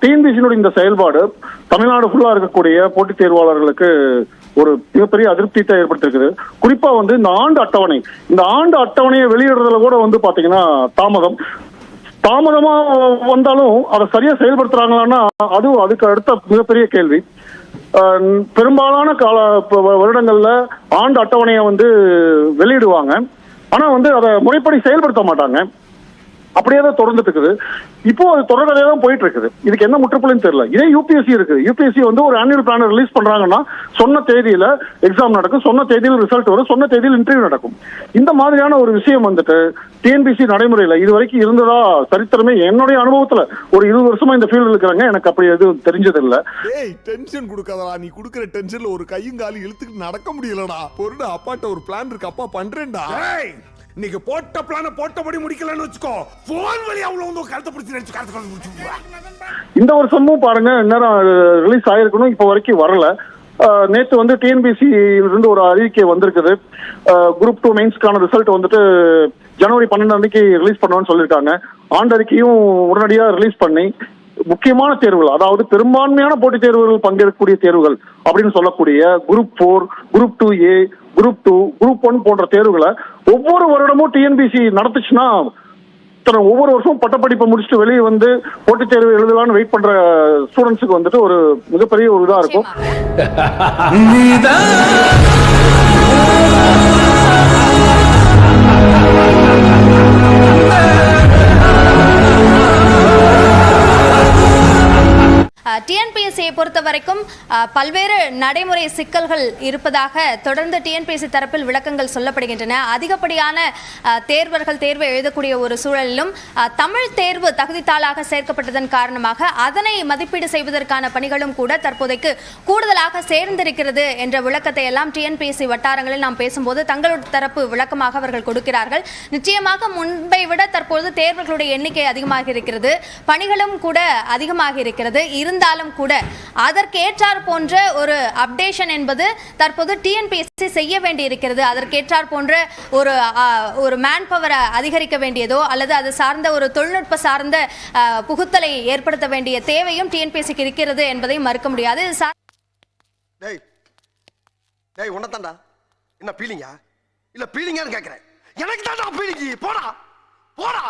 டிஎன்பிசியினுடைய இந்த செயல்பாடு தமிழ்நாடு ஃபுல்லா இருக்கக்கூடிய போட்டித் தேர்வாளர்களுக்கு ஒரு மிகப்பெரிய அதிருப்தியத்தை ஏற்படுத்திருக்குது. குறிப்பா வந்து இந்த ஆண்டு அட்டவணை. இந்த ஆண்டு அட்டவணையை வெளியிடுறதுல கூட வந்து பாத்தீங்கன்னா தாமதம். தாமதமா வந்தாலும் அதை சரியா செயல்படுத்துறாங்களான்னா அதுவும் அதுக்கு அடுத்த மிகப்பெரிய கேள்வி. பெரும்பாலான கால வருடங்கள்ல ஆண்டு அட்டவணையை வந்து வெளியிடுவாங்க. ஆனா வந்து அதை முறைப்படி செயல்படுத்த மாட்டாங்க. அப்படியே தான் தொடர்ந்துட்டு இருக்குது இப்போ அது தொடர்கதையா தான் போயிட்டு இருக்குது இதுக்கு என்ன முற்றுப்புள்ளின்னு தெரியல. இதே யூபிஎஸ்சி இருக்கு யூபிஎஸ்சி வந்து ஒரு ஆனுவல் பிளான் ரிலீஸ் பண்றாங்கன்னா சொன்ன தேதியில எக்ஸாம் நடக்கும். சொன்ன தேதியில் ரிசல்ட் வரும். சொன்ன தேதியில் இன்டர்வியூ நடக்கும். இந்த மாதிரியான ஒரு விஷயம் வந்துட்டு டிஎன்பிசி நடைமுறையில இது வரைக்கும் இருந்ததா சரித்திரமே என்னுடைய அனுபவத்துல ஒரு இருபது வருஷமா இந்த ஃபீல்டு இருக்கிறாங்க. எனக்கு அப்படி எதுவும் தெரிஞ்சது இல்ல ஏய் டென்ஷன் கொடுக்காதடா. நீ குடுக்குற டென்ஷன்ல ஒரு கையும் காலும் இழுத்துட்டு நடக்க முடியலடா. பொருடு அப்பாட்ட ஒரு பிளான் இருக்கு. அப்பா பண்றேன்டா. இன்னைக்கு நீங்க போட்ட பிளான போட்டபடி முடிக்கலன்னு வச்சுக்கோ. போன் வழி அவ்வளவு வந்து கருத்தை பிடிச்சி நினைச்சு கருத்தை பிடிச்சி இந்த வருஷமும் பாருங்க நேரம் ரிலீஸ் ஆயிருக்கணும் இப்போ வரைக்கும் வரல. நேத்து வந்து டிஎன்பிசி இருந்து ஒரு அறிக்கை வந்திருக்குது. குரூப் டூ மெயின்ஸ்க்கான ரிசல்ட் வந்துட்டு ஜனவரி பன்னெண்டாம் தேதிக்கு ரிலீஸ் பண்ணுவேன்னு சொல்லியிருக்காங்க. ஆண்டு அறிக்கையும் உடனடியாக ரிலீஸ் பண்ணி முக்கியமான தேர்வுகள் அதாவது பெரும்பான்மையான போட்டித் தேர்வுகள் பங்கேற்கக்கூடிய தேர்வுகள் அப்படின்னு சொல்லக்கூடிய group four group two A group two group one போன்ற தேர்வுகளை ஒவ்வொரு வருடமும் டிஎன்பிசி நடத்துச்சுன்னா இத்தனை ஒவ்வொரு வருஷமும் பட்டப்படிப்பை முடிச்சுட்டு வெளியே வந்து போட்டித் தேர்வு எழுதலாம்னு வெயிட் பண்ற ஸ்டூடெண்ட்ஸுக்கு வந்துட்டு ஒரு மிகப்பெரிய ஒரு இதா இருக்கும். டிஎன்பிஎஸ்சியை பொறுத்த வரைக்கும் பல்வேறு நடைமுறை சிக்கல்கள் இருப்பதாக தொடர்ந்து டிஎன்பிஎஸ்சி தரப்பில் விளக்கங்கள் சொல்லப்படுகின்றன. அதிகப்படியான தேர்வர்கள் தேர்வை எழுதக்கூடிய ஒரு சூழலிலும் தமிழ் தேர்வு தகுதித்தாளாக சேர்க்கப்பட்டதன் காரணமாக அதனை மதிப்பீடு செய்வதற்கான பணிகளும் கூட தற்போதைக்கு கூடுதலாக சேர்ந்திருக்கிறது என்ற விளக்கத்தை எல்லாம் டிஎன்பிஎஸ்சி வட்டாரங்களில் நாம் பேசும்போது தங்களோட தரப்பு விளக்கமாக அவர்கள் கொடுக்கிறார்கள். நிச்சயமாக முன்பை விட தற்போது தேர்வுகளுடைய எண்ணிக்கை அதிகமாக இருக்கிறது. பணிகளும் கூட அதிகமாக இருக்கிறது. இருந்தாலும் கூட அதற்கேற்றார் போன்ற ஒரு அப்டேஷன் என்பது தற்போது டிஎன்பிஎஸ்சி செய்ய வேண்டி இருக்கிறது அதற்கேற்றார் போன்ற ஒரு ஒரு மேன் பவரை அதிகரிக்க வேண்டியதோ அல்லது அது சார்ந்த ஒரு தொழில்நுட்ப சார்ந்த புகுத்தலை ஏற்படுத்த வேண்டிய தேவையும் டிஎன்பிஎஸ்சிக்கு இருக்கிறது என்பதை மறுக்க முடியாது. டேய் உன்னதாண்டா என்ன பீலிங்கா இல்ல பீலிங்கான்னு கேக்குறேன். எனக்கு தான்டா பீலிங்கி போடா. போடா.